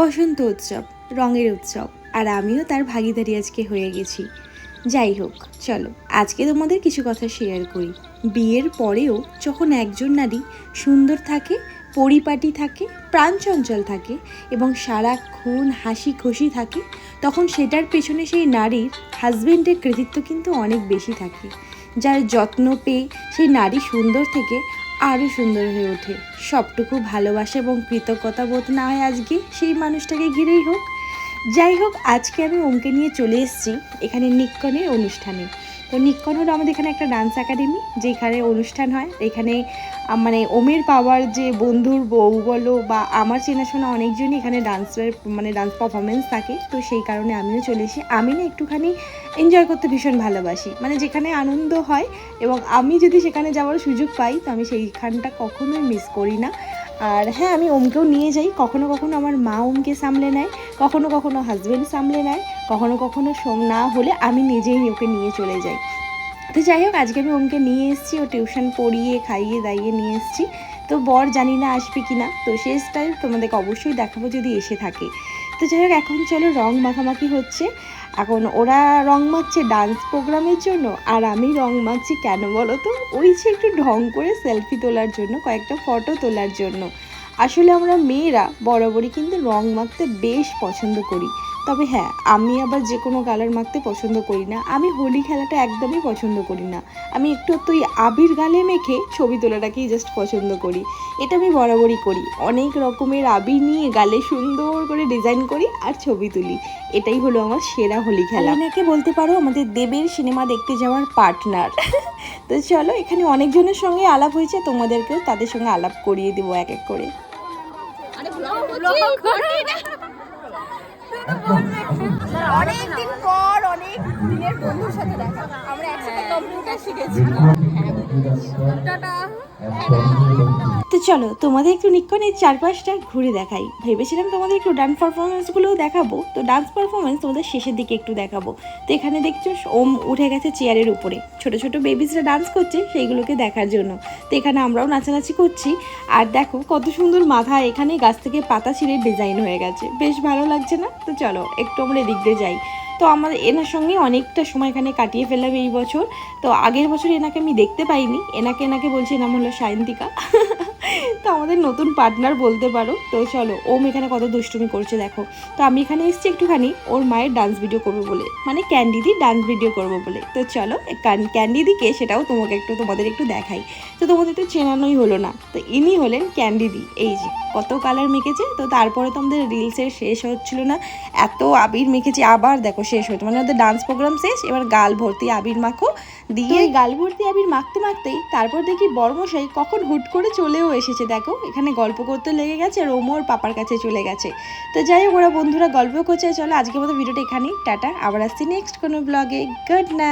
বসন্ত উৎসব, রঙের উৎসব, আর আমিও তার ভাগিদারি আজকে হয়ে গেছি। যাই হোক, চলো, আজকে তোমাদের কিছু কথা শেয়ার করি। বিয়ের পরেও যখন একজন নারী সুন্দর থাকে, পরিপাটি থাকে প্রাণচঞ্চল থাকে এবং সারাক্ষণ হাসি খুশি থাকে, তখন সেটার পেছনে সেই নারীর হাজবেন্ডের কৃতিত্ব কিন্তু অনেক বেশি থাকে। যার যত্ন পেয়ে সেই নারী সুন্দর থেকে আরও সুন্দর হয়ে ওঠে। সবটুকু ভালোবাসা এবং কৃতজ্ঞতা বোধ না হয় আজকে সেই মানুষটাকে ঘিরেই হোক। যাই হোক, আজকে আমি ওমকে নিয়ে চলে এসেছি এখানে নিক্কনের অনুষ্ঠানে। তো নিক্কন হলো আমাদের এখানে একটা ডান্স একাডেমি যেখানে অনুষ্ঠান হয়। এখানে মানে ওমের পাওয়ার যে বন্ধুর বউ বলো বা আমার চেনাশোনা অনেকজনই এখানে ডান্সের মানে ডান্স পারফরমেন্স থাকে। তো সেই কারণে আমিও চলে এসেছি আমি না একটুখানি এনজয় করতে ভীষণ ভালোবাসি। মানে যেখানে আনন্দ হয় এবং আমি যদি সেখানে যাওয়ার সুযোগ পাই, তো আমি সেইখানটা কখনোই মিস করি না। আর হ্যাঁ আমি ওমকেও নিয়ে যাই। কখনো কখনো আমার মা ওমকে সামলে নেয়, কখনো কখনো হাজব্যান্ড সামলে নেয়। কখনো কখনো সোম না হলে আমি নিজেই ওকে নিয়ে চলে যাই। তো যাই হোক, আজকে আমি ওমকে নিয়ে এসেছি, ও টিউশন পড়িয়ে, খাইয়ে, দাইয়ে নিয়ে এসেছি। তো বর জানি না আসবে কি না তো সেই স্টাইল তোমাদেরকে অবশ্যই দেখাবো যদি এসে থাকে। তো যাই হোক, এখন চলো রং মাখামাখি হচ্ছে। এখন ওরা রং মাখছে ডান্স প্রোগ্রামের জন্য, আর আমি রং মাখছি কেন বলো তো? ওই যে একটু ঢং করে সেলফি তোলার জন্য, কয়েকটা ফটো তোলার জন্য। আসলে আমরা মেয়েরা বরাবরই কিন্তু রং মাখতে বেশ পছন্দ করি। তবে হ্যাঁ আমি আবার যে কোনো কালার মাখতে পছন্দ করি না। আমি হোলি খেলাটা একদমই পছন্দ করি না। আমি একটু তো ওই আবির গালে মেখে ছবি তোলাটাকেই জাস্ট পছন্দ করি। এটা আমি বরাবরই করি। অনেক রকমের আবির নিয়ে গালে সুন্দর করে ডিজাইন করি আর ছবি তুলি। এটাই হলো আমার সেরা হোলি খেলা। এনাকে বলতে পারো আমাদের দেবের সিনেমা দেখতে যাওয়ার পার্টনার। তো চলো এখানে অনেকজনের সঙ্গে আলাপ হয়েছে তোমাদেরকেও তাদের সঙ্গে আলাপ করিয়ে দেবো এক এক করে। অনেকদিন পর অনেক দিনের বন্ধুর সাথে দেখা। আমরা একসাথে কম্পিউটার শিখেছি। টাটা তো চলো, তোমাদের একটু নিক্ষণের চারপাশটা ঘুরে দেখাই। ভেবেছিলাম তোমাদের একটু ডান্স পারফরমেন্সগুলোও দেখাবো। তো ডান্স পারফরমেন্স তোমাদের শেষের দিকে একটু দেখাবো। তো এখানে দেখছ, ওম উঠে গেছে চেয়ারের উপরে। ছোট ছোট বেবিসরা ডান্স করছে সেইগুলোকে দেখার জন্য। তো এখানে আমরাও নাচানাচি করছি। আর দেখো, কত সুন্দর মাথা এখানে গাছ থেকে পাতা ছিঁড়ে ডিজাইন হয়ে গেছে। বেশ ভালো লাগছে না? তো চলো, একটু আমরা এদিক দিয়ে যাই। তো আমার এনার সঙ্গে অনেকটা সময় এখানে কাটিয়ে ফেললাম এই বছর। তো আগের বছর এনাকে আমি দেখতে পাইনি। এনাকে এনাকে বলছি নাম হলো সায়ন্তিকা। তো আমাদের নতুন পার্টনার বলতে পারো। তো চলো ওম এখানে কত দুষ্টুমি করছে দেখো। তো আমি এখানে এসেছি একটুখানি ওর মায়ের ডান্স ভিডিও করব বলে মানে ক্যান্ডিদি ডান্স ভিডিও করব বলে। তো চলো ক্যান্ডিদিকে সেটাও তোমাকে একটু তোমাদের একটু দেখাই। তো তোমাদের তো চেনানোই হলো না। তো ইনি হলেন ক্যান্ডিদি এই যে কত কালার মেখেছে তো তারপরে তো আমাদের রিলসের শেষ হচ্ছিল না। এত আবির মেখেছে আবার দেখো শেষ হতো মানে ওদের ডান্স প্রোগ্রাম শেষ এবার গাল ভর্তি আবির মাখো। দিয়ে গাল ভর্তি আবির মাখতে মাখতেই তারপর দেখি বর্মশাই কখন হুট করে চলেও এসেছে, দেখো। এখানে গল্প করতে লেগে গেছে আর ওর পাপার কাছে চলে গেছে। তো যাই হোক, ওরা বন্ধুরা গল্প করছে। চলো আজকের মতো ভিডিওটা এখানেই। টাটা। আবার আসছি নেক্সট কোনো ব্লগে গুড নাইট